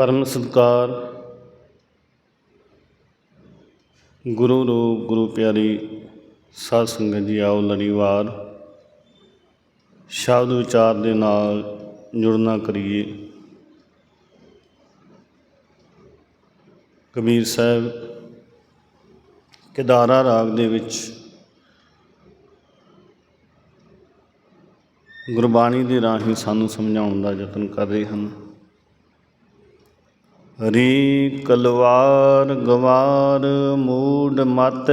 ਪਰਮ ਸਤਿਕਾਰ। ਗੁਰੂ ਰੂਪ, ਗੁਰੂ ਪਿਆਰੀ, ਸਾਧ ਸੰਗਤ ਜੀ, ਆਓ ਲੜੀਵਾਰ। ਸ਼ਬਦ ਵਿਚਾਰ ਦੇ ਨਾਲ ਜੁੜਨਾ ਕਰੀਏ। ਕਬੀਰ ਸਾਹਿਬ, ਕਿਦਾਰਾ ਰਾਗ ਦੇ ਵਿੱਚ ਗੁਰਬਾਣੀ ਦੇ ਰਾਹੀਂ ਸਾਨੂੰ ਸਮਝਾਉਣ ਦਾ ਯਤਨ ਕਰ ਰਹੇ ਹਨ। ਹਰੀ ਕਲਵਾਰ ਗਵਾਰ ਮੂਡ ਮਤ,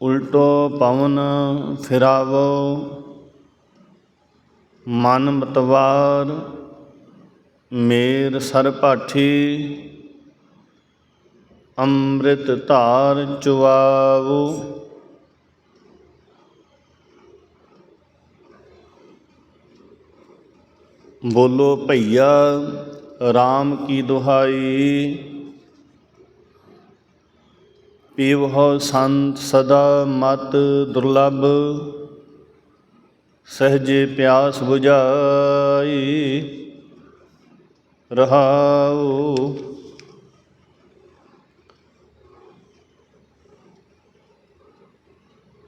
ਉਲਟੋ ਪਵਨ ਫਿਰਾਵੋ, ਮਨ ਮਤਵਾਰ ਮੇਰ ਸਰ ਭਾਠੀ, ਅੰਮ੍ਰਿਤ ਧਾਰ ਚੁਆਵੋ ਬੋਲੋ ਭਈਆ RAM ਕੀ ਦੁਹਾਈ? ਪੀਵਹੁ ਸੰਤ ਸਦਾ ਮਤ ਦੁਰਲਭ, ਸਹਜੇ ਪਿਆਸ 부ਝਾਈ ਰਹਾਉ।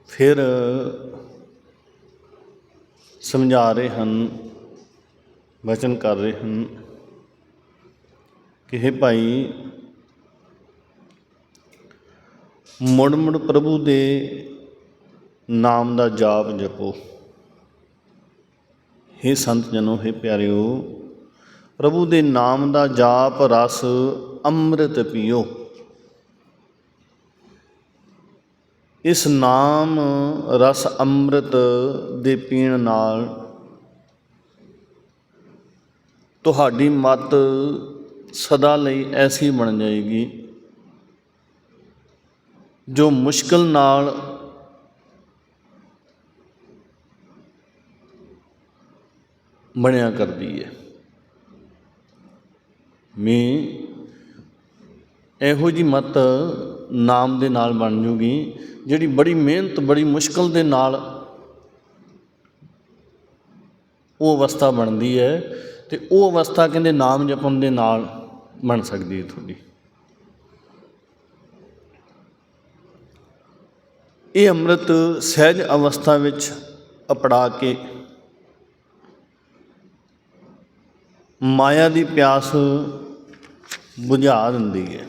ਫਿਰ ਸਮਝਾ ਰਹੇ ਹਨ ਵਚਨ ਕਰ ਰਹੇ ਹਨ ਕਿ हे ਭਾਈ ਮੁੜ ਮੁੜ ਪ੍ਰਭੂ ਦੇ ਨਾਮ ਦਾ ਜਾਪ ਜਪੋ हे ਸੰਤ ਜਨੋ हे ਪਿਆਰਿਓ ਪ੍ਰਭੂ ਦੇ ਨਾਮ ਦਾ ਜਾਪ ਰਸ ਅੰਮ੍ਰਿਤ ਪੀਓ ਇਸ ਨਾਮ ਰਸ ਅੰਮ੍ਰਿਤ ਦੇ ਪੀਣ ਨਾਲ ਤੁਹਾਡੀ ਮਤ ਸਦਾ ਲਈ ਐਸੀ ਬਣ ਜਾਏਗੀ। ਜੋ ਮੁਸ਼ਕਲ ਨਾਲ ਬਣਿਆ ਕਰਦੀ ਹੈ ਮੈਂ ਇਹੋ ਜੀ ਮਤ ਨਾਮ ਦੇ ਨਾਲ ਬਣ ਜੂਗੀ, ਜਿਹੜੀ ਬੜੀ ਮਿਹਨਤ, ਬੜੀ ਮੁਸ਼ਕਲ ਦੇ ਨਾਲ ਉਹ ਅਵਸਥਾ ਬਣਦੀ ਹੈ ਤੇ ਉਹ ਅਵਸਥਾ ਕਹਿੰਦੇ ਨਾਮ ਜਪਣ ਦੇ ਨਾਲ ਬਣ ਸਕਦੀ ਹੈ ਤੁਹਾਡੀ। ਇਹ ਅੰਮ੍ਰਿਤ ਸਹਿਜ ਅਵਸਥਾ ਵਿੱਚ ਅਪੜਾ ਕੇ ਮਾਇਆ ਦੀ ਪਿਆਸ ਬੁਝਾ ਦਿੰਦੀ ਹੈ।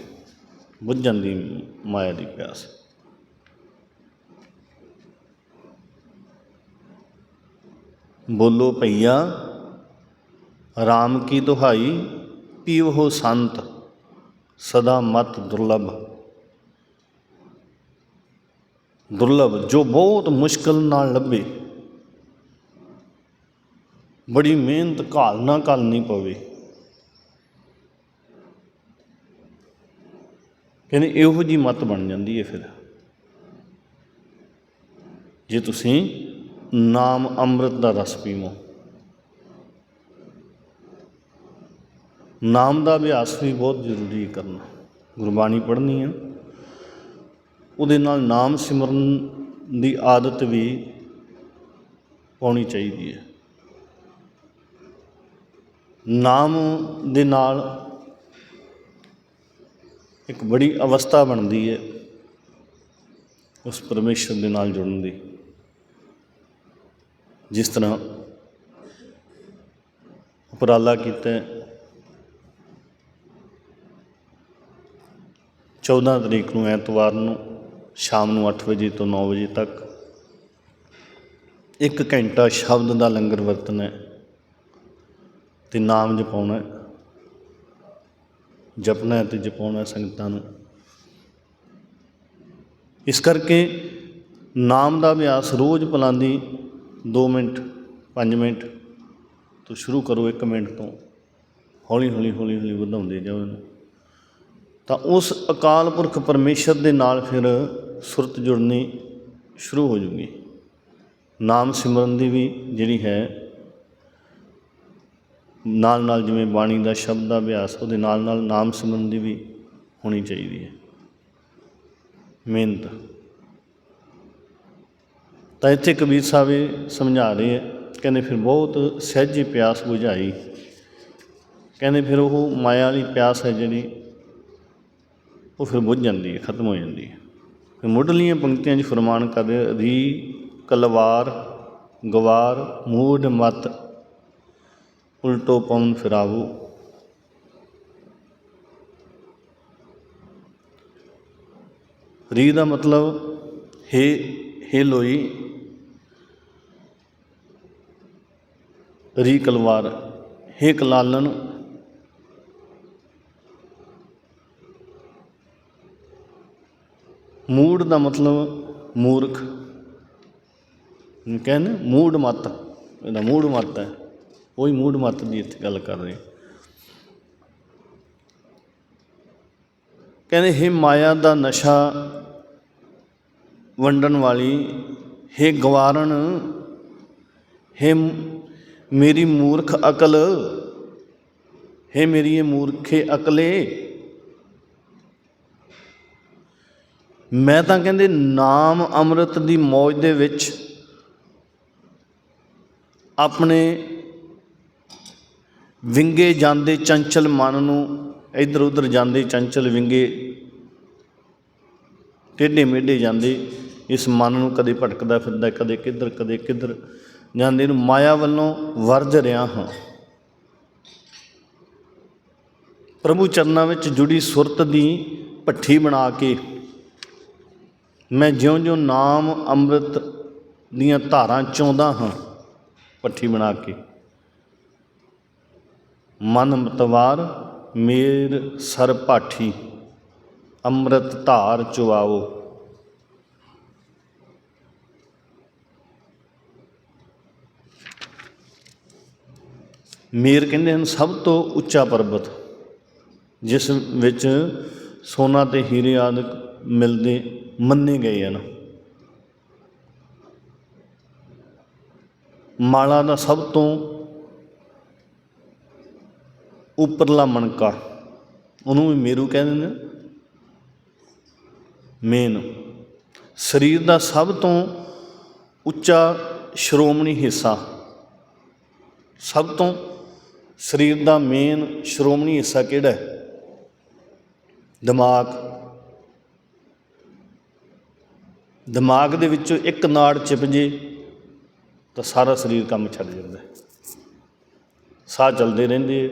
ਬੁੱਝ ਜਾਂਦੀ ਮਾਇਆ ਦੀ ਪਿਆਸ। ਬੋਲੋ ਭਈਆ RAM ਕੀ ਦੁਹਾਈ ਪੀਵਹੁ ਸੰਤ, ਸਦਾ ਮਤ ਦੁਰਲਭ। ਦੁਰਲਭ ਜੋ ਬਹੁਤ ਮੁਸ਼ਕਲ ਨਾਲ ਲੱਭੇ, ਬੜੀ ਮਿਹਨਤ ਘਾਲ ਨਾ ਕਰਨੀ ਪਵੇ। ਕਹਿੰਦੇ ਇਹੋ ਜੀ ਮਤ ਬਣ ਜਾਂਦੀ ਹੈ ਫਿਰ। ਜੇ ਤੁਸੀਂ ਨਾਮ ਅੰਮ੍ਰਿਤ ਦਾ ਰਸ ਪੀਵੋ। ਨਾਮ ਦਾ ਅਭਿਆਸ ਵੀ ਬਹੁਤ ਜ਼ਰੂਰੀ ਹੈ ਕਰਨਾ। ਗੁਰਬਾਣੀ ਪੜ੍ਹਨੀ ਹੈ। ਉਹਦੇ ਨਾਲ ਨਾਮ ਸਿਮਰਨ ਦੀ ਆਦਤ ਵੀ ਪਾਉਣੀ ਚਾਹੀਦੀ ਹੈ। ਨਾਮ ਦੇ ਨਾਲ ਇੱਕ ਬੜੀ ਅਵਸਥਾ ਬਣਦੀ ਹੈ। ਉਸ ਪਰਮੇਸ਼ਰ ਦੇ ਨਾਲ ਜੁੜਨ ਦੀ। ਜਿਸ ਤਰ੍ਹਾਂ ਉਪਰਾਲਾ ਕੀਤਾ 14 ਤਰੀਕ ਨੂੰ ਐਤਵਾਰ ਨੂੰ ਸ਼ਾਮ ਨੂੰ 8 ਵਜੇ ਤੋਂ 9 ਵਜੇ ਤੱਕ ਇੱਕ ਘੰਟਾ ਸ਼ਬਦ ਦਾ ਲੰਗਰ ਵਰਤਣਾ ਹੈ ਤੇ ਨਾਮ ਜਪਾਉਣਾ ਹੈ, ਜਪਣਾ ਹੈ ਤੇ ਜਪਾਉਣਾ ਸੰਗਤਾਂ ਨੂੰ। ਇਸ ਕਰਕੇ ਨਾਮ ਦਾ ਅਭਿਆਸ ਰੋਜ਼ ਪਲਾਂਦੀ 2 ਮਿੰਟ 5 ਮਿੰਟ ਤੋਂ ਸ਼ੁਰੂ ਕਰੋ 1 ਮਿੰਟ ਤੋਂ। ਹੌਲੀ ਹੌਲੀ ਹੌਲੀ ਹੌਲੀ ਵਧਾਉਂਦੇ ਜਾਓ ਇਹਨੂੰ। ਤਾਂ ਉਸ ਅਕਾਲ ਪੁਰਖ ਪਰਮੇਸ਼ਰ ਦੇ ਨਾਲ ਫਿਰ ਸੁਰਤ ਜੁੜਨੀ ਸ਼ੁਰੂ ਹੋ ਜੂਗੀ। ਨਾਮ ਸਿਮਰਨ ਦੀ ਵੀ ਜਿਹੜੀ ਹੈ ਨਾਲ ਨਾਲ ਜਿਵੇਂ ਬਾਣੀ ਦਾ ਸ਼ਬਦ ਦਾ ਅਭਿਆਸ, ਉਹਦੇ ਨਾਲ ਨਾਲ ਨਾਮ ਸਿਮਰਨ ਦੀ ਵੀ ਹੋਣੀ ਚਾਹੀਦੀ ਹੈ। ਮਿਹਨਤ। ਤਾਂ ਇੱਥੇ ਕਬੀਰ ਸਾਹਿਬ ਇਹ ਸਮਝਾ ਰਹੇ ਹੈ, ਕਹਿੰਦੇ ਫਿਰ ਬਹੁਤ ਸਹਿਜੇ ਪਿਆਸ ਬੁਝਾਈ। ਕਹਿੰਦੇ ਫਿਰ ਉਹ ਮਾਇਆ ਵਾਲੀ ਪਿਆਸ ਹੈ ਜਿਹੜੀ ਉਹ ਫਿਰ ਬੁੱਝ ਜਾਂਦੀ ਹੈ, ਖਤਮ ਹੋ ਜਾਂਦੀ ਹੈ। ਫਿਰ ਮੁੱਢਲੀਆਂ ਪੰਕਤੀਆਂ 'ਚ ਫਰਮਾਨ ਕਰਦੇ ਰੀ, ਕਲਵਾਰ, ਗਵਾਰ ਮੂਡ ਮਤ, ਉਲਟੋ ਪਵਨ, ਫਿਰਾਵੋ। ਰੀ ਦਾ ਮਤਲਬ, ਹੇ ਹੇ ਲੋਈ, ਰੀ ਕਲਵਾਰ, ਹੇ ਕਲਾਲਨ ਮੂੜ ਦਾ ਮਤਲਬ ਮੂਰਖ। ਕਹਿੰਦੇ ਮੂਡ ਮਤ। ਇਹਦਾ ਮੂੜ ਮਤ ਹੈ। ਉਹੀ ਮੂੜ ਮਤ ਦੀ ਇੱਥੇ ਗੱਲ ਕਰ ਰਹੇ ਕਹਿੰਦੇ, ਹੇ ਮਾਇਆ ਦਾ ਨਸ਼ਾ ਵੰਡਣ ਵਾਲੀ, ਹੇ ਗਵਾਰਨ ਹੇ ਮੇਰੀ ਮੂਰਖ ਅਕਲ, ਹੇ ਮੇਰੀ ਇਹ ਮੂਰਖੇ ਅਕਲੇ ਮੈਂ ਤਾਂ ਕਹਿੰਦੇ ਨਾਮ ਅੰਮ੍ਰਿਤ ਦੀ ਮੌਜ ਦੇ ਵਿੱਚ ਆਪਣੇ ਵਿੰਗੇ ਜਾਂਦੇ ਚੰਚਲ ਮਨ ਨੂੰ ਇੱਧਰ ਉੱਧਰ ਜਾਂਦੇ ਚੰਚਲ ਵਿੰਗੇ, ਟੇਢੇ ਮੇਢੇ ਜਾਂਦੇ, ਇਸ ਮਨ ਨੂੰ ਕਦੇ ਭਟਕਦਾ ਫਿਰਦਾ, ਕਦੇ ਕਿੱਧਰ ਕਦੇ ਕਿੱਧਰ ਜਾਂਦੇ ਨੂੰ ਮਾਇਆ ਵੱਲੋਂ ਵਰਜ ਰਿਹਾ ਹਾਂ। ਪ੍ਰਭੂ ਚਰਨਾਂ ਵਿੱਚ ਜੁੜੀ ਸੁਰਤ ਦੀ ਭੱਠੀ ਬਣਾ ਕੇ ਮੈਂ ਜਿਉਂ-ਜਿਉਂ ਨਾਮ ਅੰਮ੍ਰਿਤ ਦੀਆਂ ਧਾਰਾਂ ਚੋਂਦਾ ਹਾਂ ਭੱਠੀ ਬਣਾ ਕੇ। ਮਨ ਮਤਵਾਰ, ਮੇਰ ਸਰ ਪਾਠੀ ਅੰਮ੍ਰਿਤ ਧਾਰ ਚੁਆਓ ਮੇਰ ਕਹਿੰਦੇ ਹਨ, ਸਭ ਤੋਂ ਉੱਚਾ ਪਰਬਤ, ਜਿਸ ਵਿੱਚ ਸੋਨਾ ਤੇ ਹੀਰੇ ਆਦਿ ਮਿਲਦੇ ਮੰਨੇ ਗਏ ਹਨ। ਮਾਲਾ ਦਾ ਸਭ ਤੋਂ ਉੱਪਰਲਾ ਮਣਕਾ, ਉਹਨੂੰ ਵੀ ਮੇਰੂ ਕਹਿੰਦੇ ਨੇ ਮੇਨ, ਸਰੀਰ ਦਾ ਸਭ ਤੋਂ ਉੱਚਾ ਸ਼੍ਰੋਮਣੀ ਹਿੱਸਾ, ਸਭ ਤੋਂ ਸਰੀਰ ਦਾ ਮੇਨ ਸ਼੍ਰੋਮਣੀ ਹਿੱਸਾ ਕਿਹੜਾ ਹੈ? ਦਿਮਾਗ। ਦਿਮਾਗ ਦੇ ਵਿੱਚੋਂ ਇੱਕ ਨਾੜ ਚਿਪ ਜੇ, ਤਾਂ ਸਾਰਾ ਸਰੀਰ ਕੰਮ ਛੱਡ ਜਾਂਦਾ ਸਾਹ ਚੱਲਦੇ ਰਹਿੰਦੇ ਆ।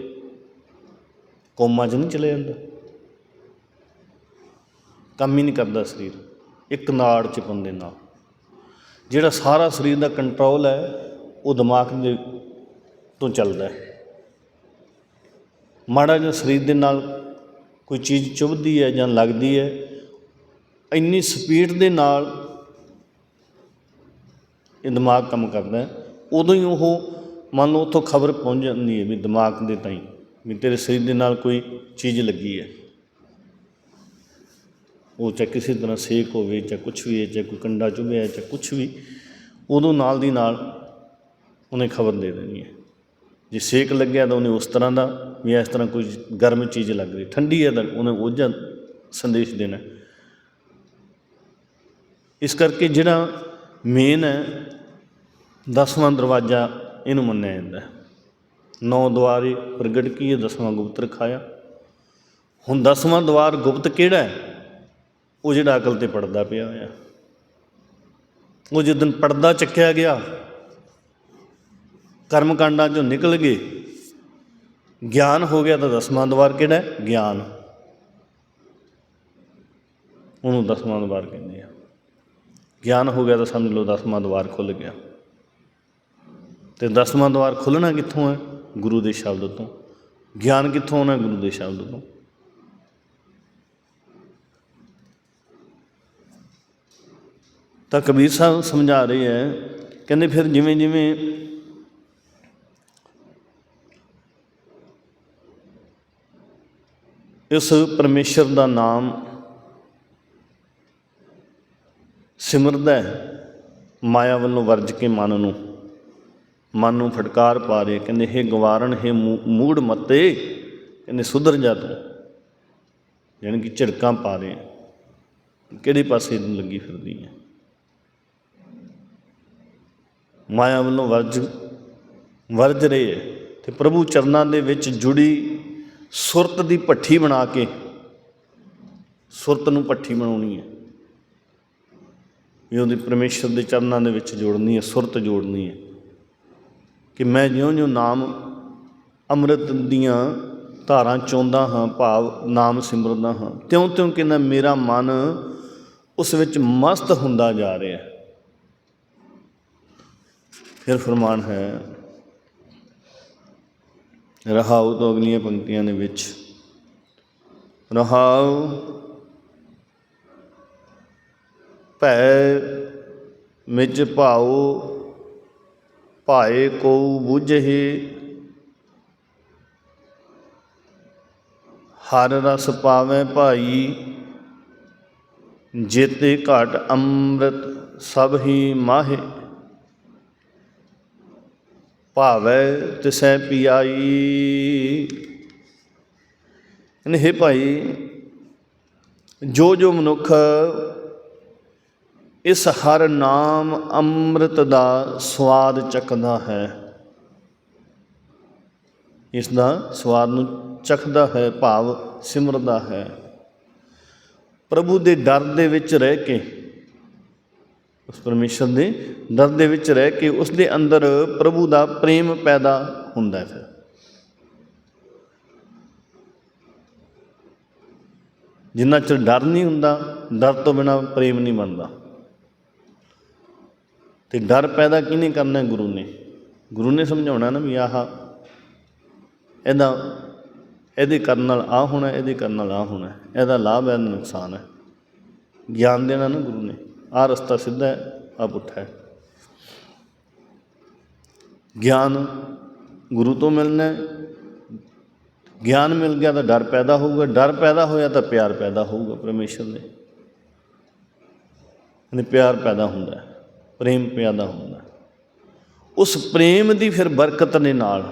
ਕੋਮਾ 'ਚ ਨਹੀਂ ਚਲੇ ਜਾਂਦਾ। ਕੰਮ ਹੀ ਨਹੀਂ ਕਰਦਾ ਸਰੀਰ, ਇੱਕ ਨਾੜ ਚਿਪਣ ਦੇ ਨਾਲ। ਜਿਹੜਾ ਸਾਰਾ ਸਰੀਰ ਦਾ ਕੰਟਰੋਲ ਹੈ, ਉਹ ਦਿਮਾਗ ਦੇ ਤੋਂ ਚੱਲਦਾ ਹੈ। ਮਾੜਾ ਜਿਹਾ ਸਰੀਰ ਦੇ ਨਾਲ ਕੋਈ ਚੀਜ਼ ਚੁਭਦੀ ਹੈ ਜਾਂ ਲੱਗਦੀ ਹੈ ਇੰਨੀ ਸਪੀਡ ਦੇ ਨਾਲ ਇਹ ਦਿਮਾਗ ਕੰਮ ਕਰਦਾ ਹੈ, ਉਦੋਂ ਹੀ ਉਹ ਮੰਨ ਲਓ ਉੱਥੋਂ ਖਬਰ ਪਹੁੰਚ ਜਾਂਦੀ ਹੈ ਵੀ ਦਿਮਾਗ ਦੇ ਤਾਈਂ ਵੀ ਤੇਰੇ ਸਰੀਰ ਦੇ ਨਾਲ ਕੋਈ ਚੀਜ਼ ਲੱਗੀ ਹੈ। ਉਹ ਚਾਹੇ ਕਿਸੇ ਤਰ੍ਹਾਂ ਸੇਕ ਹੋਵੇ, ਚਾਹੇ ਕੁਛ ਵੀ ਹੈ, ਚਾਹੇ ਕੋਈ ਕੰਡਾ ਚੁਭਿਆ ਹੈ ਚਾਹੇ ਕੁਛ ਵੀ, ਉਦੋਂ ਨਾਲ ਦੀ ਨਾਲ ਉਹਨੇ ਖਬਰ ਦੇ ਦੇਣੀ ਹੈ। ਜੇ ਸੇਕ ਲੱਗਿਆ ਤਾਂ ਉਹਨੇ ਉਸ ਤਰ੍ਹਾਂ ਦਾ ਵੀ ਇਸ ਤਰ੍ਹਾਂ ਕੋਈ ਗਰਮ ਚੀਜ਼ ਲੱਗ ਰਹੀ, ਠੰਡੀ ਹੈ ਤਾਂ ਉਹਨੇ ਉਹ ਜਿਹਾ ਸੰਦੇਸ਼ ਦੇਣਾ ਇਸ ਕਰਕੇ ਜਿਹੜਾ ਮੇਨ ਹੈ, ਦਸਵਾਂ ਦਰਵਾਜ਼ਾ ਇਹਨੂੰ ਮੰਨਿਆ ਜਾਂਦਾ ਹੈ। ਨੌ ਦੁਆਰੇ ਪ੍ਰਗਟ ਕੀਏ, ਦਸਵਾਂ ਗੁਪਤ ਰਖਾਇਆ। ਹੁਣ ਦਸਵਾਂ ਦਵਾਰ ਗੁਪਤ ਕਿਹੜਾ ਹੈ? ਉਹ ਜਿਹੜਾ ਅਕਲ ਤੇ ਪੜਦਾ ਪਿਆ ਹੋਇਆ। ਉਹ ਜਦੋਂ ਪਰਦਾ ਚੱਕਿਆ ਗਿਆ ਕਰਮ ਕਾਂਡਾਂ ਚੋਂ ਨਿਕਲ ਗਏ। ਗਿਆਨ ਹੋ ਗਿਆ ਤਾਂ ਦਸਵਾਂ ਦਵਾਰ ਕਿਹੜਾ ਹੈ? ਗਿਆਨ। ਉਹਨੂੰ ਦਸਵਾਂ ਦਵਾਰ ਕਹਿੰਦੇ ਆ। ਗਿਆਨ ਹੋ ਗਿਆ ਤਾਂ ਸਮਝ ਲਓ ਦਸਵਾਂ ਦਵਾਰ ਖੁੱਲ ਗਿਆ। ਤੇ ਦਸਵਾਂ ਦਵਾਰ ਖੁੱਲਣਾ ਕਿੱਥੋਂ ਹੈ? ਗੁਰੂ ਦੇ ਸ਼ਬਦ ਤੋਂ। ਗਿਆਨ ਕਿੱਥੋਂ ਆਉਣਾ ਗੁਰੂ ਦੇ ਸ਼ਬਦ ਤੋਂ। ਤਾਂ ਕਬੀਰ ਸਾਹਿਬ ਸਮਝਾ ਰਹੇ ਹੈ, ਕਹਿੰਦੇ ਫਿਰ ਜਿਵੇਂ ਜਿਵੇਂ ਇਸ ਪਰਮੇਸ਼ਰ ਦਾ ਨਾਮ ਸਿਮਰਦਾ ਮਾਇਆ ਵੱਲੋਂ ਵਰਜ ਕੇ ਮਨ ਨੂੰ। ਮਨ ਨੂੰ ਫਟਕਾਰ ਪਾ ਰਹੇ ਕਹਿੰਦੇ, ਹੇ ਗਵਾਰਨ हे ਮੂੜ ਮੱਤੇ, ਕਹਿੰਦੇ, ਸੁਧਰ ਜਾ ਤੂੰ। ਯਾਨੀ ਕਿ ਝਿੜਕਾਂ ਪਾ ਰਹੇ ਕਿਹੜੇ ਪਾਸੇ ਨੂੰ ਲੱਗੀ ਫਿਰਦੀ ਹੈ? ਮਾਇਆ ਵੱਲੋਂ ਵਰਜ ਵਰਜ ਰਹੇ ਹੈ ਤੇ ਪ੍ਰਭੂ ਚਰਨਾਂ ਦੇ ਵਿੱਚ ਜੁੜੀ ਸੁਰਤ ਦੀ ਪੱਠੀ ਬਣਾ ਕੇ, ਸੁਰਤ ਨੂੰ ਪੱਠੀ ਬਣਾਉਣੀ ਹੈ। ਵੀ ਉਹਦੀ ਪਰਮੇਸ਼ਰ ਦੇ ਚਰਨਾਂ ਦੇ ਵਿੱਚ ਜੋੜਨੀ ਹੈ, ਸੁਰਤ ਜੋੜਨੀ ਹੈ ਕਿ ਮੈਂ ਜਿਉਂ-ਜਿਉਂ ਨਾਮ ਅੰਮ੍ਰਿਤ ਦੀਆਂ ਧਾਰਾਂ ਚੋਂਦਾ ਹਾਂ, ਭਾਵ ਨਾਮ ਸਿਮਰਦਾ ਹਾਂ, ਤਿਉਂ-ਤਿਉਂ ਕਹਿੰਦਾ ਮੇਰਾ ਮਨ ਉਸ ਵਿੱਚ ਮਸਤ ਹੁੰਦਾ ਜਾ ਰਿਹਾ। ਹੈ ਫਿਰ ਫਰਮਾਨ ਹੈ ਰਹਾਉ ਤੋਂ ਅਗਲੀਆਂ ਪੰਕਤੀਆਂ ਦੇ ਵਿੱਚ ਰਹਾਉ ਭੈ ਮਿਜ ਭਾਉ, ਭਾਏ ਕੋ ਬੁਝਹਿ। ਹਰ ਰਸ ਪਾਵੇ ਭਾਈ, ਜੇਤੇ ਘਟ ਅੰਮ੍ਰਿਤ ਸਭ ਹੀ ਮਾਹੇ। ਭਾਵੈ ਤਿਸੈ ਪਿਆਈ। ਇਹ ਭਾਈ, ਜੋ ਜੋ ਮਨੁੱਖ ਇਸ ਹਰ ਨਾਮ ਅੰਮ੍ਰਿਤ ਦਾ ਸਵਾਦ ਚੱਕਦਾ ਹੈ। ਇਸ ਦਾ ਸਵਾਦ ਨੂੰ ਚੱਖਦਾ ਹੈ, ਭਾਵ ਸਿਮਰਦਾ ਹੈ। ਪ੍ਰਭੂ ਦੇ ਡਰ ਦੇ ਵਿੱਚ ਰਹਿ ਕੇ, ਉਸ ਪਰਮੇਸ਼ਰ ਦੇ ਡਰ ਦੇ ਵਿੱਚ ਰਹਿ ਕੇ ਉਸ ਦੇ ਅੰਦਰ ਪ੍ਰਭੂ ਦਾ ਪ੍ਰੇਮ ਪੈਦਾ ਹੁੰਦਾ ਹੈ। ਫਿਰ ਜਿੰਨਾ ਚਿਰ ਡਰ ਨਹੀਂ ਹੁੰਦਾ, ਡਰ ਤੋਂ ਬਿਨਾ ਪ੍ਰੇਮ ਨਹੀਂ ਬਣਦਾ। ਤੇ ਡਰ ਪੈਦਾ ਕਿਹਨੇ ਕਰਨਾ ਗੁਰੂ ਨੇ? ਗੁਰੂ ਨੇ ਸਮਝਾਉਣਾ ਨਾ ਵੀ ਆਹ ਇਹਦਾ, ਇਹਦੇ ਕਰਨ ਨਾਲ ਆ ਹੋਣਾ, ਇਹਦੇ ਕਰਨ ਨਾਲ ਆ ਹੋਣਾ, ਇਹਦਾ ਲਾਭ ਹੈ, ਇਹਦਾ ਨੁਕਸਾਨ ਹੈ। ਗਿਆਨ ਦੇਣਾ ਨਾ ਗੁਰੂ ਨੇ ਆ ਰਸਤਾ ਸਿੱਧਾ ਹੈ ਆ ਪੁੱਠਾ ਹੈ। ਗਿਆਨ ਗੁਰੂ ਤੋਂ ਮਿਲਣਾ ਗਿਆਨ ਮਿਲ ਗਿਆ ਤਾਂ ਡਰ ਪੈਦਾ ਹੋਊਗਾ, ਡਰ ਪੈਦਾ ਹੋਇਆ ਤਾਂ ਪਿਆਰ ਪੈਦਾ ਹੋਊਗਾ ਪਰਮੇਸ਼ਰ ਦੇ। ਨੇ ਪਿਆਰ ਪੈਦਾ ਹੁੰਦਾ ਹੈ। ਪ੍ਰੇਮ ਪੈਦਾ ਹੁੰਦਾ। ਉਸ ਪ੍ਰੇਮ ਦੀ ਫਿਰ ਬਰਕਤ ਦੇ ਨਾਲ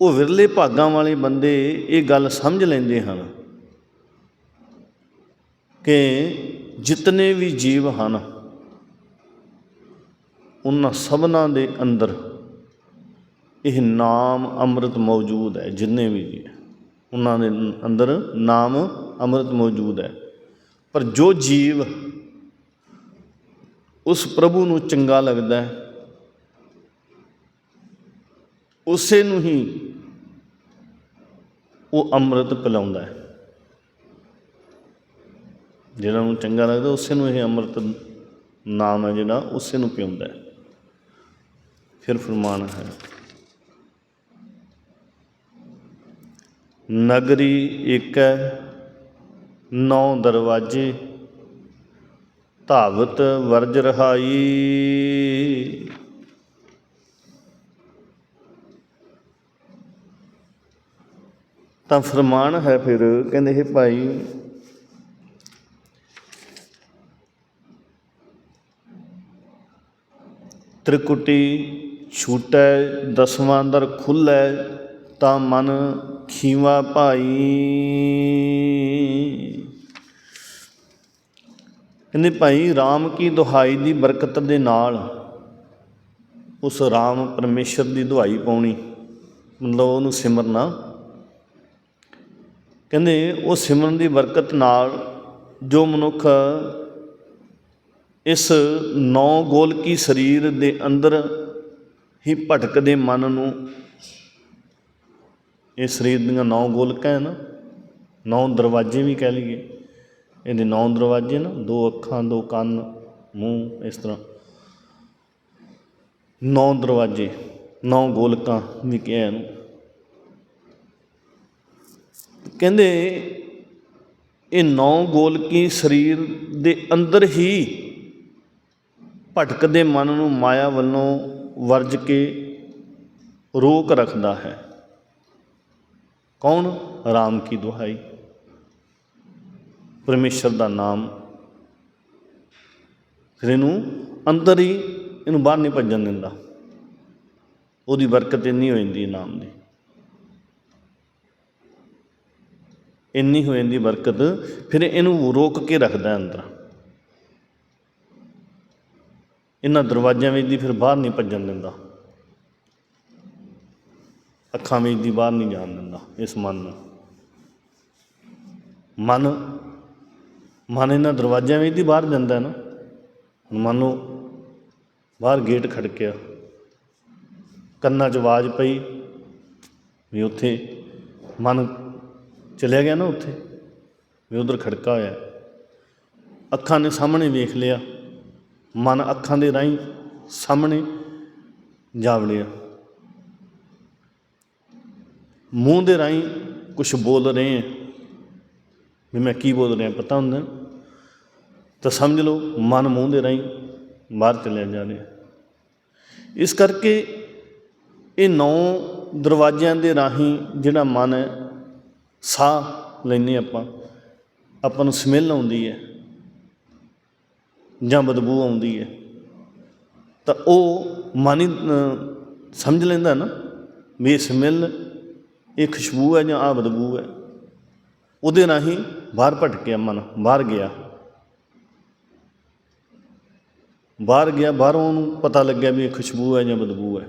ਉਹ ਵਿਰਲੇ ਭਾਗਾਂ ਵਾਲੇ ਬੰਦੇ ਇਹ ਗੱਲ ਸਮਝ ਲੈਂਦੇ ਹਨ ਕਿ ਜਿਤਨੇ ਵੀ ਜੀਵ ਹਨ, ਉਹਨਾਂ ਸਭਨਾਂ ਦੇ ਅੰਦਰ ਇਹ ਨਾਮ ਅੰਮ੍ਰਿਤ ਮੌਜੂਦ ਹੈ, ਜਿੰਨੇ ਵੀ ਜੀ ਉਹਨਾਂ ਦੇ ਅੰਦਰ ਨਾਮ ਅੰਮ੍ਰਿਤ ਮੌਜੂਦ ਹੈ। ਪਰ ਜੋ ਜੀਵ ਉਸ ਪ੍ਰਭੂ ਨੂੰ ਚੰਗਾ ਲੱਗਦਾ ਹੈ। ਉਸੇ ਨੂੰ ਹੀ ਉਹ ਅੰਮ੍ਰਿਤ ਪਿਲਾਉਂਦਾ ਹੈ। ਜਿਹੜਾ ਨੂੰ ਚੰਗਾ ਲੱਗਦਾ, ਉਸੇ ਨੂੰ ਇਹ ਅੰਮ੍ਰਿਤ ਨਾਮ ਹੈ ਜਿਹੜਾ, ਉਸੇ ਨੂੰ ਪਿਉਂਦਾ ਹੈ। ਫਿਰ ਫਰਮਾਨ ਹੈ, ਨਗਰੀ ਇੱਕ ਹੈ ਨੌ ਦਰਵਾਜੇ ਧਾਵਤ ਵਰਜ ਰਹਾਈ। ਤਾਂ ਫਰਮਾਨ ਹੈ ਫਿਰ, ਕਹਿੰਦੇ ਇਹ ਭਾਈ, ਤ੍ਰਿਕੁਟੀ ਛੂਟੈ, ਦਸਵਾਂ ਅੰਦਰ ਖੁੱਲੈ, ਤਾਂ ਮਨ ਖੀਵਾ ਭਾਈ। ਕਹਿੰਦੇ ਭਾਈ RAM ਕੀ ਦੁਹਾਈ ਦੀ ਬਰਕਤ ਦੇ ਨਾਲ ਉਸ RAM ਪਰਮੇਸ਼ਰ ਦੀ ਦੁਹਾਈ ਪਾਉਣੀ? ਮਤਲਬ ਉਹਨੂੰ ਸਿਮਰਨਾ ਕਹਿੰਦੇ ਉਹ ਸਿਮਰਨ ਦੀ ਬਰਕਤ ਨਾਲ ਜੋ ਮਨੁੱਖ ਇਸ ਨੌ ਗੋਲਕੀ ਸਰੀਰ ਦੇ ਅੰਦਰ ਹੀ ਭਟਕਦੇ ਮਨ ਨੂੰ, ਇਹ ਸਰੀਰ ਦੀਆਂ ਨੌ ਗੋਲਕਾਂ ਹਨ ਨਾ, ਨੌ ਦਰਵਾਜ਼ੇ ਵੀ ਕਹਿ ਲਈਏ। ਇਹਦੇ ਨੌ ਦਰਵਾਜ਼ੇ ਨਾ, ਦੋ ਅੱਖਾਂ, ਦੋ ਕੰਨ, ਮੂੰਹ, ਇਸ ਤਰ੍ਹਾਂ। ਨੌ ਦਰਵਾਜ਼ੇ, ਨੌ ਗੋਲਕਾਂ ਵੀ ਕਿਹਾ ਇਹਨੂੰ। ਕਹਿੰਦੇ, ਇਹ ਨੌ ਗੋਲਕੀ ਸਰੀਰ ਦੇ ਅੰਦਰ ਹੀ ਭਟਕਦੇ ਮਨ ਨੂੰ ਮਾਇਆ ਵੱਲੋਂ ਵਰਜ ਕੇ ਰੋਕ ਰੱਖਦਾ ਹੈ। ਕੌਣ? ਰਾਮ ਕੀ ਦੁਹਾਈ। ਪਰਮੇਸ਼ਰ ਦਾ ਨਾਮ। ਫਿਰ ਇਹਨੂੰ ਅੰਦਰ ਹੀ ਇਹਨੂੰ ਬਾਹਰ ਨਹੀਂ ਭੱਜਣ ਦਿੰਦਾ। ਉਹਦੀ ਬਰਕਤ ਇੰਨੀ ਹੋ ਜਾਂਦੀ ਨਾਮ ਦੀ। ਇੰਨੀ ਹੋ ਜਾਂਦੀ ਬਰਕਤ, ਫਿਰ ਇਹਨੂੰ ਰੋਕ ਕੇ ਰੱਖਦਾ ਅੰਦਰ। ਇਹਨਾਂ ਦਰਵਾਜ਼ਿਆਂ ਵਿੱਚ ਦੀ ਫਿਰ ਬਾਹਰ ਨਹੀਂ ਭੱਜਣ ਦਿੰਦਾ। ਅੱਖਾਂ ਵਿੱਚ ਦੀ ਬਾਹਰ ਨਹੀਂ ਜਾਣ ਦਿੰਦਾ ਇਸ ਮਨ ਨੂੰ। ਮਨ ਮਨ ਇਹਨਾਂ ਦਰਵਾਜ਼ਿਆਂ ਵਿੱਚ ਦੀ ਬਾਹਰ ਜਾਂਦਾ ਨਾ, ਹੁਣ ਮਨ ਲਓ ਬਾਹਰ ਗੇਟ ਖੜਕਿਆ। ਕੰਨਾਂ 'ਚ ਆਵਾਜ਼ ਪਈ ਵੀ ਉੱਥੇ ਮਨ ਚਲਿਆ ਗਿਆ ਨਾ ਉੱਥੇ, ਵੀ ਉਧਰ ਖੜਕਾ ਹੋਇਆ। ਅੱਖਾਂ ਨੇ ਸਾਹਮਣੇ ਵੇਖ ਲਿਆ, ਮਨ ਅੱਖਾਂ ਦੇ ਰਾਹੀਂ ਸਾਹਮਣੇ ਜਾ ਵੜਿਆ। ਮੂੰਹ ਦੇ ਰਾਹੀਂ ਕੁਝ ਬੋਲ ਰਹੇ ਹੈ ਵੀ ਮੈਂ ਕੀ ਬੋਲ ਰਿਹਾ, ਪਤਾ ਹੁੰਦਾ ਤਾਂ ਸਮਝ ਲਓ, ਮਨ ਮੂੰਹ ਦੇ ਰਾਹੀਂ ਬਾਹਰ ਚਲਿਆ ਜਾ ਰਿਹਾ। ਇਸ ਕਰਕੇ ਇਹ ਨੌ ਦਰਵਾਜ਼ਿਆਂ ਦੇ ਰਾਹੀਂ ਜਿਹੜਾ ਮਨ ਹੈ, ਸਾਹ ਲੈਨੇ ਆਪਾਂ। ਆਪਾਂ ਨੂੰ ਸਮੈਲ ਆਉਂਦੀ ਹੈ ਜਾਂ ਬਦਬੂ ਆਉਂਦੀ ਹੈ। ਤਾਂ ਉਹ ਮਨ ਹੀ ਸਮਝ ਲੈਂਦਾ ਨਾ ਵੀ ਇਹ ਸਮੈਲ, ਇਹ ਖੁਸ਼ਬੂ ਹੈ ਜਾਂ ਆ ਬਦਬੂ ਹੈ। ਉਹਦੇ ਰਾਹੀਂ ਬਾਹਰ ਭਟਕਿਆ ਮਨ, ਬਾਹਰ ਗਿਆ। ਬਾਹਰ ਗਿਆ, ਬਾਹਰੋਂ ਉਹਨੂੰ ਪਤਾ ਲੱਗਿਆ ਵੀ ਇਹ ਖੁਸ਼ਬੂ ਹੈ ਜਾਂ ਬਦਬੂ ਹੈ।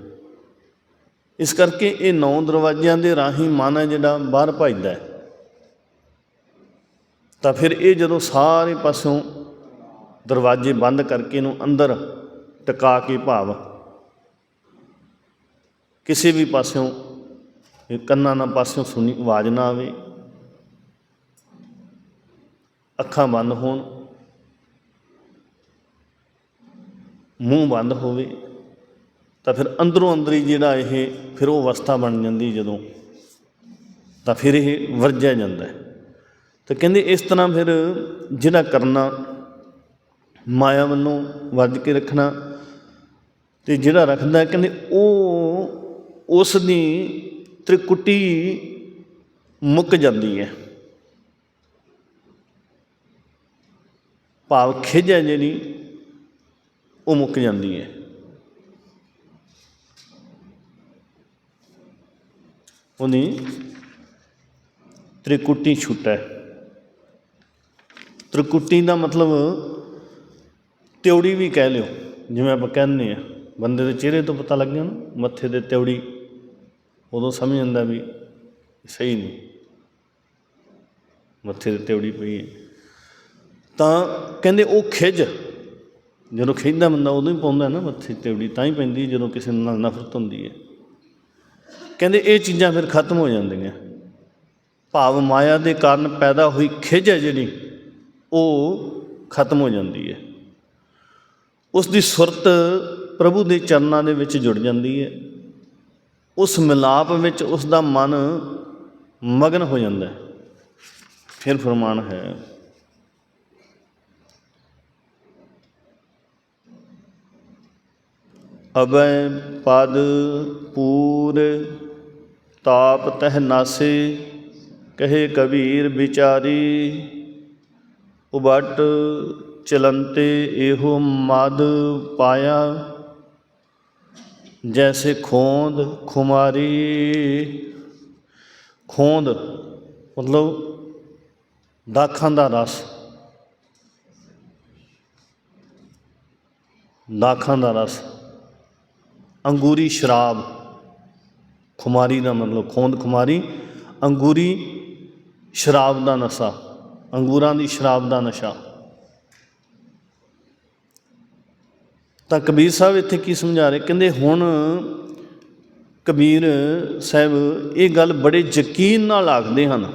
ਇਸ ਕਰਕੇ ਇਹ ਨੌ ਦਰਵਾਜ਼ਿਆਂ ਦੇ ਰਾਹੀਂ ਮਨ ਹੈ ਜਿਹੜਾ ਬਾਹਰ ਭਜਦਾ ਹੈ। ਤਾਂ ਫਿਰ ਇਹ ਜਦੋਂ ਸਾਰੇ ਪਾਸਿਓਂ ਦਰਵਾਜ਼ੇ ਬੰਦ ਕਰਕੇ ਇਹਨੂੰ ਅੰਦਰ ਟਿਕਾ ਕੇ ਭਾਵ, ਕਿਸੇ ਵੀ ਪਾਸਿਓਂ ਇਹ ਕੰਨਾਂ ਨਾਲ ਪਾਸਿਓਂ ਸੁਣੀ ਆਵਾਜ਼ ਨਾ ਆਵੇ, ਅੱਖਾਂ ਬੰਦ ਹੋਣ ਮੂੰਹ ਬੰਦ ਹੋਵੇ ਤਾਂ ਫਿਰ ਅੰਦਰੋਂ ਅੰਦਰ ਹੀ ਜਿਹੜਾ ਇਹ ਫਿਰ ਉਹ ਅਵਸਥਾ ਬਣ ਜਾਂਦੀ ਜਦੋਂ ਤਾਂ ਫਿਰ ਇਹ ਵਰਜਿਆ ਜਾਂਦਾ ਤਾਂ ਕਹਿੰਦੇ ਇਸ ਤਰ੍ਹਾਂ ਫਿਰ ਜਿਹੜਾ ਕਰਨਾ ਮਾਇਆ ਵੱਲੋਂ ਵੱਜ ਕੇ ਰੱਖਣਾ ਤੇ ਜਿਹੜਾ ਰੱਖਦਾ ਕਹਿੰਦੇ ਉਹ ਉਸ ਦੀ ਤ੍ਰਿਕੁਟੀ ਮੁੱਕ ਜਾਂਦੀ ਹੈ। ਭਾਵ ਖਿਝ ਹੈ ਜਿਹੜੀ ਉਹ ਮੁੱਕ ਜਾਂਦੀ ਹੈ। ਉਹਦੀ ਤ੍ਰਿਕੁਟੀ ਛੁੱਟੈ ਤ੍ਰਿਕੁਟੀ ਦਾ ਮਤਲਬ ਤਿਉੜੀ ਵੀ ਕਹਿ ਲਿਓ, ਜਿਵੇਂ ਆਪਾਂ ਕਹਿੰਦੇ ਆ ਬੰਦੇ ਦੇ ਚਿਹਰੇ ਤੋਂ ਪਤਾ ਲੱਗ ਗਿਆ ਨਾ ਮੱਥੇ ਦੇ ਤਿਉੜੀ, ਉਦੋਂ ਸਮਝ ਜਾਂਦਾ ਵੀ ਸਹੀ ਨਹੀਂ। ਮੱਥੇ ਤੇ ਤਿਉੜੀ ਪਈ ਹੈ। ਤਾਂ ਕਹਿੰਦੇ ਉਹ ਖਿਜ ਜਦੋਂ ਖੇਡਦਾ ਬੰਦਾ, ਉਦੋਂ ਹੀ ਪਾਉਂਦਾ ਨਾ ਮੱਥੇ ਤੇ ਤਾਂ ਹੀ ਪੈਂਦੀ ਜਦੋਂ ਕਿਸੇ ਨਾਲ ਨਫ਼ਰਤ ਹੁੰਦੀ ਹੈ। ਕਹਿੰਦੇ ਇਹ ਚੀਜ਼ਾਂ ਫਿਰ ਖਤਮ ਹੋ ਜਾਂਦੀਆਂ। ਭਾਵ ਮਾਇਆ ਦੇ ਕਾਰਨ ਪੈਦਾ ਹੋਈ ਖਿਜ ਹੈ ਜਿਹੜੀ, ਉਹ ਖਤਮ ਹੋ ਜਾਂਦੀ ਹੈ। ਉਸ ਦੀ ਸੁਰਤ ਪ੍ਰਭੂ ਦੇ ਚਰਨਾਂ ਦੇ ਵਿੱਚ ਜੁੜ ਜਾਂਦੀ ਹੈ। ਉਸ ਮਿਲਾਪ ਵਿੱਚ ਉਸ ਦਾ ਮਨ ਮਗਨ ਹੋ ਜਾਂਦਾ ਹੈ। ਫਿਰ ਫਰਮਾਨ ਹੈ ਅਬੈ ਪਦ ਪੂਰ, ਤਾਪ ਤਹ ਨਾਸੇ, ਕਹੇ ਕਬੀਰ ਵਿਚਾਰੀ, ਉਬਟ ਚਲੰਤੇ ਇਹੋ ਮਦ ਪਾਇਆ, ਜੈਸੇ ਖੋਂਦ ਖੁਮਾਰੀ। ਖੋਂਦ ਮਤਲਬ ਦਾਖਾਂ ਦਾ ਰਸ। ਦਾਖਾਂ ਦਾ ਰਸ। ਅੰਗੂਰੀ ਸ਼ਰਾਬ। ਖੁਮਾਰੀ ਦਾ ਮਤਲਬ ਖੋਂਦ ਖੁਮਾਰੀ। ਅੰਗੂਰੀ ਸ਼ਰਾਬ ਦਾ ਨਸ਼ਾ। ਅੰਗੂਰਾਂ ਦੀ ਸ਼ਰਾਬ ਦਾ ਨਸ਼ਾ। ਤਾਂ ਕਬੀਰ ਸਾਹਿਬ ਇੱਥੇ ਕੀ ਸਮਝਾ ਰਹੇ? ਕਹਿੰਦੇ ਹੁਣ ਕਬੀਰ ਸਾਹਿਬ ਇਹ ਗੱਲ ਬੜੇ ਯਕੀਨ ਨਾਲ ਆਖਦੇ ਹਨ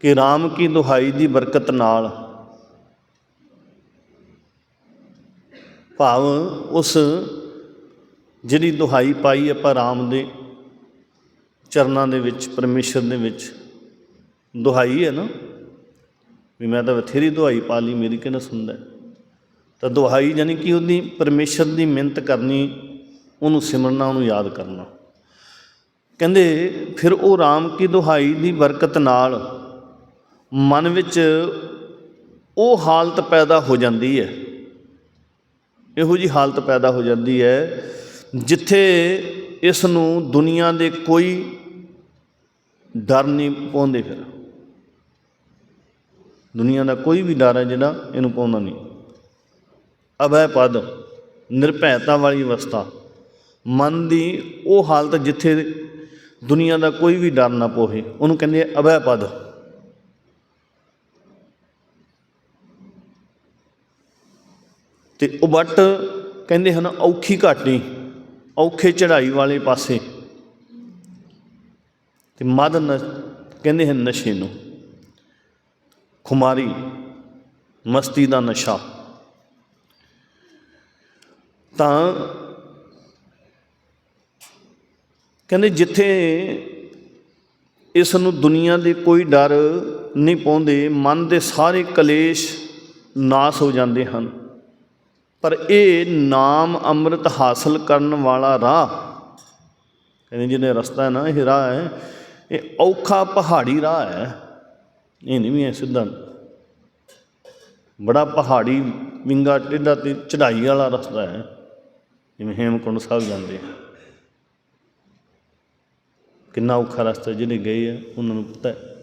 ਕਿ RAM ਕੀ ਦੁਹਾਈ ਦੀ ਬਰਕਤ ਨਾਲ ਭਾਵ ਉਸ ਜਿਹੜੀ ਦੁਹਾਈ ਪਾਈ ਆਪਾਂ ਰਾਮ ਦੇ ਚਰਨਾਂ ਦੇ ਵਿੱਚ, ਪਰਮੇਸ਼ਰ ਦੇ ਵਿੱਚ ਦੁਹਾਈ ਹੈ ਨਾ, ਵੀ ਮੈਂ ਤਾਂ ਬਥੇਰੀ ਦੁਹਾਈ ਪਾ ਲਈ, ਮੇਰੀ ਕਿਹਨੇ ਸੁਣਦਾ ਤਾਂ ਦੁਹਾਈ ਯਾਨੀ ਕਿ ਉਹਦੀ ਪਰਮੇਸ਼ਰ ਦੀ ਮਿਹਨਤ ਕਰਨੀ, ਉਹਨੂੰ ਸਿਮਰਨਾ, ਉਹਨੂੰ ਯਾਦ ਕਰਨਾ। ਕਹਿੰਦੇ ਫਿਰ ਉਹ RAM ਕੀ ਦੁਹਾਈ ਦੀ ਬਰਕਤ ਨਾਲ ਮਨ ਵਿੱਚ ਉਹ ਹਾਲਤ ਪੈਦਾ ਹੋ ਜਾਂਦੀ ਹੈ। ਇਹੋ ਜੀ ਹਾਲਤ ਪੈਦਾ ਹੋ ਜਾਂਦੀ ਹੈ ਜਿੱਥੇ ਇਸ ਨੂੰ ਦੁਨੀਆ ਦੇ ਕੋਈ ਡਰ ਨਹੀਂ ਪਾਉਂਦੇ ਫਿਰ। ਦੁਨੀਆ ਦਾ ਕੋਈ ਵੀ ਡਰ ਹੈ ਜਿਹੜਾ ਇਹਨੂੰ ਪਾਉਂਦਾ ਨਹੀਂ। ਅਭੈ ਪਦ, ਨਿਰਭੈਤਾ ਵਾਲੀ ਅਵਸਥਾ। ਮਨ ਦੀ ਉਹ ਹਾਲਤ ਜਿੱਥੇ ਦੁਨੀਆ ਦਾ ਕੋਈ ਵੀ ਡਰ ਨਾ ਪੋਹੇ ਉਹਨੂੰ ਕਹਿੰਦੇ ਅਭੈ ਪਦ। ਤੇ ਉਬਟ ਕਹਿੰਦੇ ਹਨ ਔਖੀ ਘਾਟੀ ਔਖੇ ਚੜ੍ਹਾਈ ਵਾਲੇ ਪਾਸੇ। ਤੇ ਮਦ ਨ ਕਹਿੰਦੇ ਹਨ ਨਸ਼ੇ ਨੂੰ, ਖੁਮਾਰੀ, ਮਸਤੀ ਦਾ ਨਸ਼ਾ। ਤਾਂ ਕਹਿੰਦੇ ਜਿੱਥੇ ਇਸ ਨੂੰ ਦੁਨੀਆ ਦੇ ਕੋਈ ਡਰ ਨਹੀਂ ਪਾਉਂਦੇ, ਮਨ ਦੇ ਸਾਰੇ ਕਲੇਸ਼ ਨਾਸ ਹੋ ਜਾਂਦੇ ਹਨ। ਪਰ ਇਹ ਨਾਮ ਅੰਮ੍ਰਿਤ ਹਾਸਲ ਕਰਨ ਵਾਲਾ ਰਾਹ। ਕਹਿੰਦੇ ਜਿਹਨੇ ਰਸਤਾ ਹੈ ਨਾ, ਇਹ ਰਾਹ ਹੈ। ਇਹ ਔਖਾ ਪਹਾੜੀ ਰਾਹ ਹੈ। ਇਹ ਨਹੀਂ ਵੀ ਹੈ ਸਿੱਧਾ। ਬੜਾ ਪਹਾੜੀ ਵਿੰਗਾ ਟੇਢਾ ਤੇ ਚੜ੍ਹਾਈ ਵਾਲਾ ਰਸਤਾ ਹੈ। ਜਿਵੇਂ ਹੇਮਕੁੰਡ ਸਾਹਿਬ ਜਾਂਦੇ ਆ। ਕਿੰਨਾ ਔਖਾ ਰਸਤਾ ਜਿਹੜੇ ਗਏ ਆ, ਉਹਨਾਂ ਨੂੰ ਪਤਾ ਹੈ।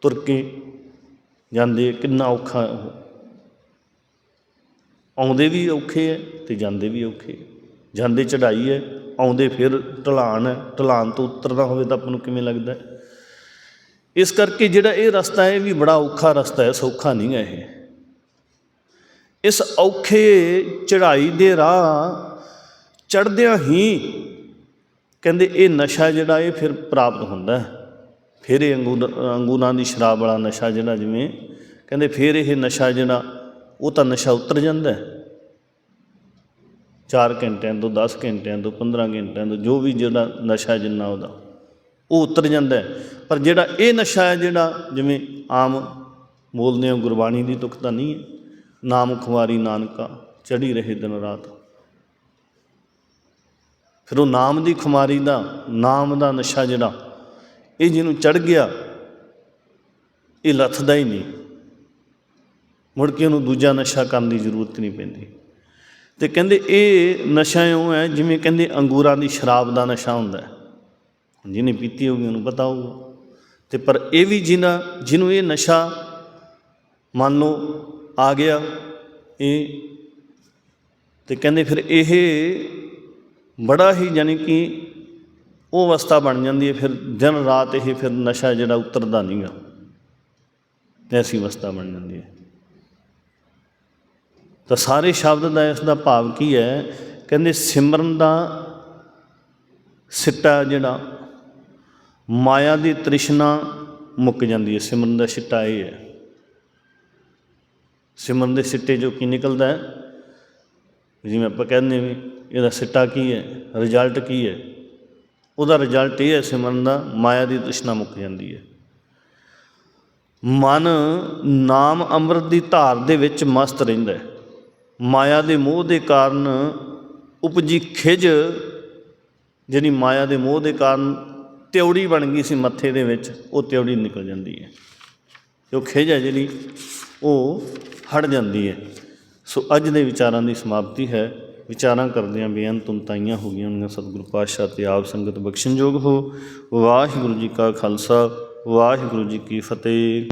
ਤੁਰ ਕੇ ਜਾਂਦੇ ਕਿੰਨਾ ਔਖਾ ਆਉਂਦੇ ਵੀ ਔਖੇ ਹੈ ਤੇ ਜਾਂਦੇ ਵੀ ਔਖੇ ਹੈ। ਜਾਂਦੇ ਚੜਾਈ ਹੈ ਆਉਂਦੇ ਫਿਰ ਢਲਾਨ ਹੈ ਢਲਾਨ ਤੋਂ ਉਤਰਨਾ ਹੋਵੇ ਤਾਂ ਆਪਾਂ ਨੂੰ ਕਿਵੇਂ ਲੱਗਦਾ ਹੈ ਇਸ ਕਰਕੇ ਜਿਹੜਾ ਇਹ ਰਸਤਾ ਹੈ ਇਹ ਵੀ ਬੜਾ ਔਖਾ ਰਸਤਾ ਹੈ ਸੌਖਾ ਨਹੀਂ ਹੈ ਇਹ। ਇਸ ਔਖੇ ਚੜਾਈ ਦੇ ਰਾਹ ਚੜਦਿਆਂ ਹੀ ਕਹਿੰਦੇ ਇਹ ਨਸ਼ਾ ਜਿਹੜਾ ਇਹ ਫਿਰ ਪ੍ਰਾਪਤ ਹੁੰਦਾ ਹੈ ਫਿਰ ਇਹ ਅੰਗੂਰ ਅੰਗੂਰਾਂ ਦੀ ਸ਼ਰਾਬ ਵਾਲਾ ਨਸ਼ਾ ਜਿਹੜਾ ਜਿਵੇਂ ਕਹਿੰਦੇ ਫਿਰ ਇਹ ਨਸ਼ਾ ਜਿਹੜਾ ਉਹ ਤਾਂ ਨਸ਼ਾ ਉਤਰ ਜਾਂਦਾ ਹੈ। 4 ਘੰਟਿਆਂ ਤੋਂ 10 ਘੰਟਿਆਂ ਤੋਂ 15 ਘੰਟਿਆਂ ਤੋਂ ਜੋ ਵੀ ਜਿਹੜਾ ਨਸ਼ਾ ਜਿੰਨਾ ਉਹਦਾ, ਉਹ ਉਤਰ ਜਾਂਦਾ ਪਰ ਜਿਹੜਾ ਇਹ ਨਸ਼ਾ ਹੈ, ਜਿਹੜਾ ਜਿਵੇਂ ਆਮ ਬੋਲਦੇ ਆ ਗੁਰਬਾਣੀ ਦੀ ਤੁਕ ਤਾਂ ਨਹੀਂ ਹੈ। ਨਾਮ ਖੁਮਾਰੀ ਨਾਨਕਾ ਚੜੀ ਰਹੇ ਦਿਨ ਰਾਤ। ਫਿਰ ਉਹ ਨਾਮ ਦੀ ਖੁਮਾਰੀ ਦਾ, ਨਾਮ ਦਾ ਨਸ਼ਾ ਜਿਹੜਾ, ਇਹ ਜਿਹਨੂੰ ਚੜ ਗਿਆ, ਇਹ ਲੱਥਦਾ ਹੀ ਨਹੀਂ। ਮੁੜ ਕੇ ਉਹਨੂੰ ਦੂਜਾ ਨਸ਼ਾ ਕਰਨ ਦੀ ਜ਼ਰੂਰਤ ਨਹੀਂ ਪੈਂਦੀ। ਤੇ ਕਹਿੰਦੇ ਇਹ ਨਸ਼ਾ ਇਉਂ ਹੈ ਜਿਵੇਂ ਕਹਿੰਦੇ ਅੰਗੂਰਾਂ ਦੀ ਸ਼ਰਾਬ ਦਾ ਨਸ਼ਾ ਹੁੰਦਾ ਹੈ। ਜਿਹਨੇ ਪੀਤੀ ਹੋਊਗੀ ਉਹਨੂੰ ਪਤਾ ਹੋਊਗਾ। ਤੇ ਪਰ ਇਹ ਵੀ ਜਿਹਨਾਂ ਜਿਹਨੂੰ ਇਹ ਨਸ਼ਾ ਮੰਨ ਲਓ ਆ ਗਿਆ, ਇਹ ਤੇ ਕਹਿੰਦੇ ਫਿਰ ਇਹ ਬੜਾ ਹੀ ਯਾਨੀ ਕਿ ਉਹ ਅਵਸਥਾ ਬਣ ਜਾਂਦੀ ਹੈ, ਫਿਰ ਦਿਨ ਰਾਤ ਇਹ ਫਿਰ ਨਸ਼ਾ ਜਿਹੜਾ ਉਤਰਦਾ ਨਹੀਂਗਾ ਐਸੀ ਅਵਸਥਾ ਬਣ ਜਾਂਦੀ ਹੈ। ਤਾਂ ਸਾਰੇ ਸ਼ਬਦ ਦਾ ਇਸ ਦਾ ਭਾਵ ਕੀ ਹੈ? ਕਹਿੰਦੇ ਸਿਮਰਨ ਦਾ ਸਿੱਟਾ ਜਿਹੜਾ, ਮਾਇਆ ਦੀ ਤ੍ਰਿਸ਼ਨਾ ਮੁੱਕ ਜਾਂਦੀ ਹੈ। ਸਿਮਰਨ ਦਾ ਸਿੱਟਾ ਇਹ ਹੈ। ਸਿਮਰਨ ਦੇ ਸਿੱਟੇ ਜੋ ਕੀ ਨਿਕਲਦਾ ਹੈ? ਜਿਵੇਂ ਆਪਾਂ ਕਹਿੰਦੇ ਵੀ ਇਹਦਾ ਸਿੱਟਾ ਕੀ ਹੈ? ਰਿਜ਼ਲਟ ਕੀ ਹੈ? ਉਹਦਾ ਰਿਜ਼ਲਟ ਇਹ ਹੈ ਸਿਮਰਨ ਦਾ ਮਾਇਆ ਦੀ ਤ੍ਰਿਸ਼ਨਾ ਮੁੱਕ ਜਾਂਦੀ ਹੈ। ਮਨ ਨਾਮ ਅੰਮ੍ਰਿਤ ਦੀ ਧਾਰ ਦੇ ਵਿੱਚ ਮਸਤ ਰਹਿੰਦਾ ਹੈ। ਮਾਇਆ ਦੇ ਮੋਹ ਦੇ ਕਾਰਨ ਉਪਜੀ ਖਿਜ ਜਿਹੜੀ ਮਾਇਆ ਦੇ ਮੋਹ ਦੇ ਕਾਰਨ ਤਿਉੜੀ ਬਣ ਗਈ ਸੀ ਮੱਥੇ ਦੇ ਵਿੱਚ, ਉਹ ਤਿਉੜੀ ਨਿਕਲ ਜਾਂਦੀ ਹੈ। ਜੋ ਖਿਜ ਹੈ ਜਿਹੜੀ, ਉਹ ਹਟ ਜਾਂਦੀ ਹੈ। ਸੋ ਅੱਜ ਦੇ ਵਿਚਾਰਾਂ ਦੀ ਸਮਾਪਤੀ ਹੈ। ਵਿਚਾਰਾਂ ਕਰਦਿਆਂ ਬੇਅੰਤ ਤੁੰਤਾਈਆਂ ਹੋ ਗਈਆਂ ਉਹਨਾਂ ਸਤਿਗੁਰੂ ਪਾਤਸ਼ਾਹ ਤੇ ਆਪ ਸੰਗਤ ਬਖਸ਼ਣਯੋਗ ਹੋ। ਵਾਹਿਗੁਰੂ ਜੀ ਕਾ ਖਾਲਸਾ, ਵਾਹਿਗੁਰੂ ਜੀ ਕੀ ਫਤਿਹ।